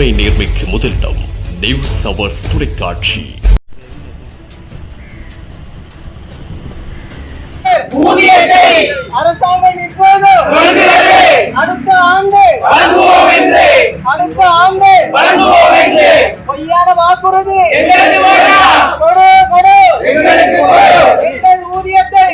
உண்மை நேர்மைக்கு முதலிடம் நியூஸ் அவர்ஸ் தொலைக்காட்சி. அரசாங்கம் இப்போது அடுத்த ஆண்டு அடுத்த ஆண்டு பொய்யான வாக்குறுதி. கொடு கொடு. எங்கள் ஊதியத்தை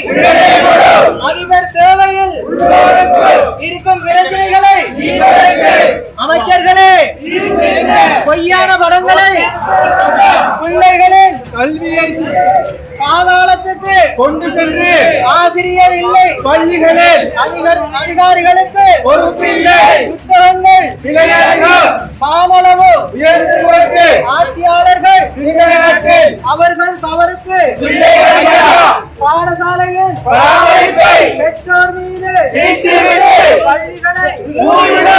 பாதாளத்துக்கு கொண்டு சென்று ஆசிரியர் இல்லை. பள்ளிகளில் அதிகாரி அதிகாரிகளுக்கு பொறுப்பில்லை. புத்தகங்கள் இளைஞர்கள் உயர்த்துவதற்கு ஆட்சியாளர்கள் அவர்கள் தவறுக்கு பாடசாலையில் பெற்றோர் மீது. பள்ளிகளை மூடிவிடு.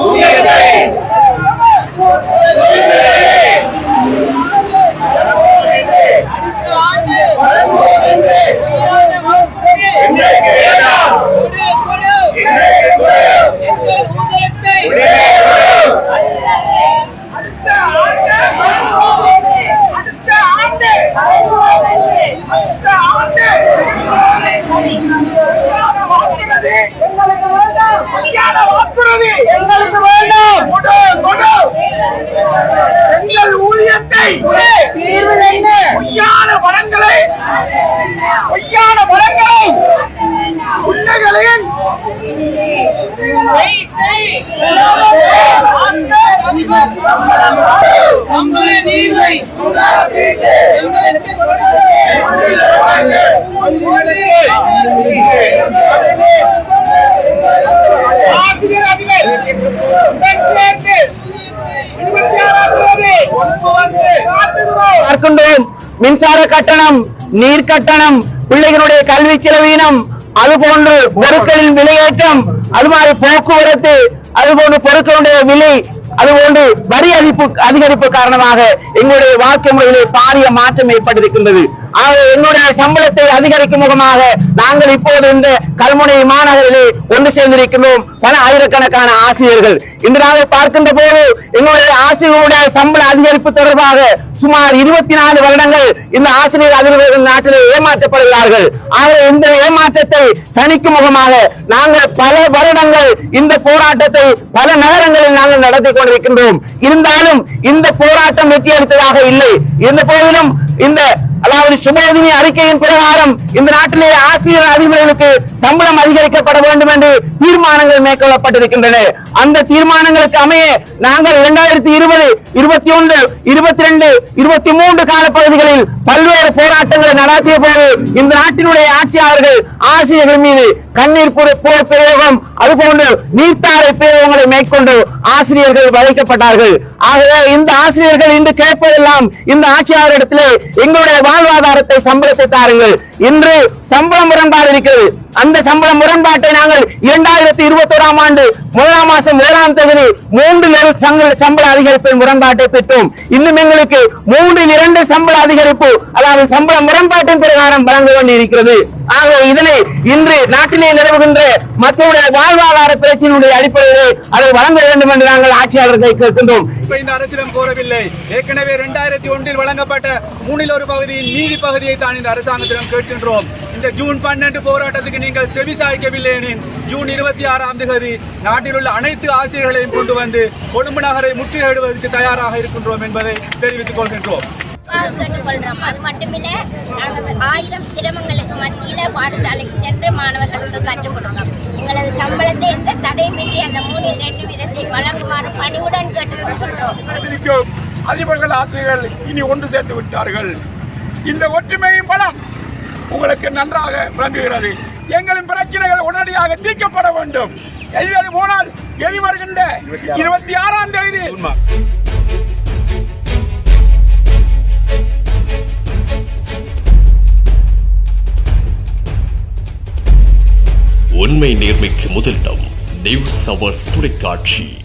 Về 队 தீர்வு என்ன பொய்யான வரங்களை பொய்யான மின்சார கட்டணம் நீர் கட்டணம் பிள்ளைகளுடைய கல்வி செலவீனம் அதுபோன்று பொருட்களின் விலையேற்றம் அது மாதிரி போக்குவரத்து அதுபோன்று பொருட்களுடைய விலை அதுபோன்று வரி அதிப்பு அதிகரிப்பு காரணமாக எங்களுடைய வாழ்க்கை முறையிலே பாரிய மாற்றம் ஏற்பட்டிருக்கின்றது. ஆக சம்பளத்தை அதிகரிக்கும் முகமாக நாங்கள் இப்போது இந்த கல்முனை மாநகரிலே ஒன்று சேர்ந்திருக்கிறோம் பல ஆயிரக்கணக்கான ஆசிரியர்கள். இன்று நாங்கள் பார்க்கின்ற போது எங்களுடைய ஆசிரியர்களுடைய சம்பள அதிகரிப்பு தொடர்பாக சுமார் இருபத்தி நாலு வருடங்கள் இந்த ஆசிரியர் அதிபர்கள் நாட்டிலே ஏமாற்றப்படுகிறார்கள். ஆக இந்த ஏமாற்றத்தை தணிக்கும் முகமாக நாங்கள் பல வருடங்கள் இந்த போராட்டத்தை பல நகரங்களில் நாங்கள் நடத்தி கொண்டிருக்கின்றோம். இருந்தாலும் இந்த போராட்டம் வெற்றி அளித்ததாக இல்லை. இருந்த போதிலும் இந்த அதாவது சுபோதினி அறிக்கையின் பிரகாரம் இந்த நாட்டிலே ஆசிரியர் அதிபர்களுக்கு சம்பளம் அதிகரிக்கப்பட வேண்டும் என்று தீர்மானங்கள் மேற்கொள்ளப்பட்டிருக்கின்றன. அந்த தீர்மானங்களுக்கு அமைய நாங்கள் இரண்டாயிரத்தி இருபது இருபத்தி ஒன்று இருபத்தி ரெண்டு இருபத்தி மூன்று காலப்பகுதிகளில் பல்வேறு போராட்டங்களை நடாத்திய போது இந்த நாட்டினுடைய ஆட்சியாளர்கள் ஆசிரியர்கள் மீது கண்ணீர் போர் பிரயோகம் அதுபோன்று நீர்த்தாரை பிரயோகங்களை மேற்கொண்டு ஆசிரியர்கள் வதைக்கப்பட்டார்கள். ஆகவே இந்த ஆசிரியர்கள் இன்று கேட்பதெல்லாம் இந்த ஆட்சியாளரிடத்திலே எங்களுடைய வாழ்வாதாரத்தை சம்பளத்தை தாருங்கள். இன்று சம்பளம் முரண்பாடு இருக்கிறது. அந்த சம்பள முரண்பாட்டை நாங்கள் இரண்டாயிரத்தி இருபத்தி ஓராம் ஆண்டு முதலாம் மாசம் ஏழாம் தேதி மூன்று சம்பள அதிகரிப்பின் முரண்பாட்டை பெற்றோம். இன்னும் எங்களுக்கு மூன்றில் இரண்டு சம்பள அதிகரிப்பு அதாவது சம்பள முரண்பாட்டின் பிரகாரம் வழங்க வேண்டியிருக்கிறது. ஆகவே இதனை இன்று நாட்டிலே நிலவுகின்ற மக்களுடைய வாழ்வாதார பிரச்சனையுடைய அடிப்படையிலே அதை வழங்க வேண்டும் என்று நாங்கள் ஆட்சியாளர்களை கேட்கின்றோம். இப்ப இந்த அரசிடம் கோரவில்லை. ஏற்கனவே இரண்டாயிரத்தி ஒன்றில் வழங்கப்பட்ட மூணில் ஒரு பகுதியின் மீதி பகுதியை தான் இந்த அரசாங்கத்திடம் கேட்கின்றோம். இந்த ஜூன் பன்னெண்டு போராட்டத்துக்கு நீங்கள் செவி சாய்க்கவில்லை எனில் ஜூன் இருபத்தி ஆறாம் தேதி நாட்டில் உள்ள அனைத்து ஆசிரியர்களையும் கொண்டு வந்து கொழும்பு நகரை முற்றுகையிடுவதற்கு தயாராக இருக்கின்றோம் என்பதை தெரிவித்துக் கொள்கின்றோம். கேட்டுக்கொள்றோம் அது மட்டுமில்ல நாங்கள் ஆயிரம் சிரமங்களுக்கு மத்தியில பாடசாலைக்கு சென்று மாணவர்களுக்கு கற்றுக் கொடுக்கிறோம். எங்களது சம்பளத்தை எந்த தடையுமின்றி அந்த மூணில் ரெண்டு விதத்தை வழங்குமாறு பணிவுடன் கேட்டுக்கொள்கின்றோம் இருக்கும் அதிபர்கள் ஆசிரியர்கள் இனி ஒன்று சேர்ந்து விட்டார்கள். இந்த ஒற்றுமையின் பலம் உங்களுக்கு நன்றாக விளங்குகிறது. எங்களின் பிரச்சனைகள் உடனடியாக தீர்க்கப்பட வேண்டும். எது போனால் எதி வருகின்ற இருபத்தி ஆறாம் தேதி. உண்மை நேர்மைக்கு முதலிடம் நியூஸ் அவர்ஸ் தொலைக்காட்சி.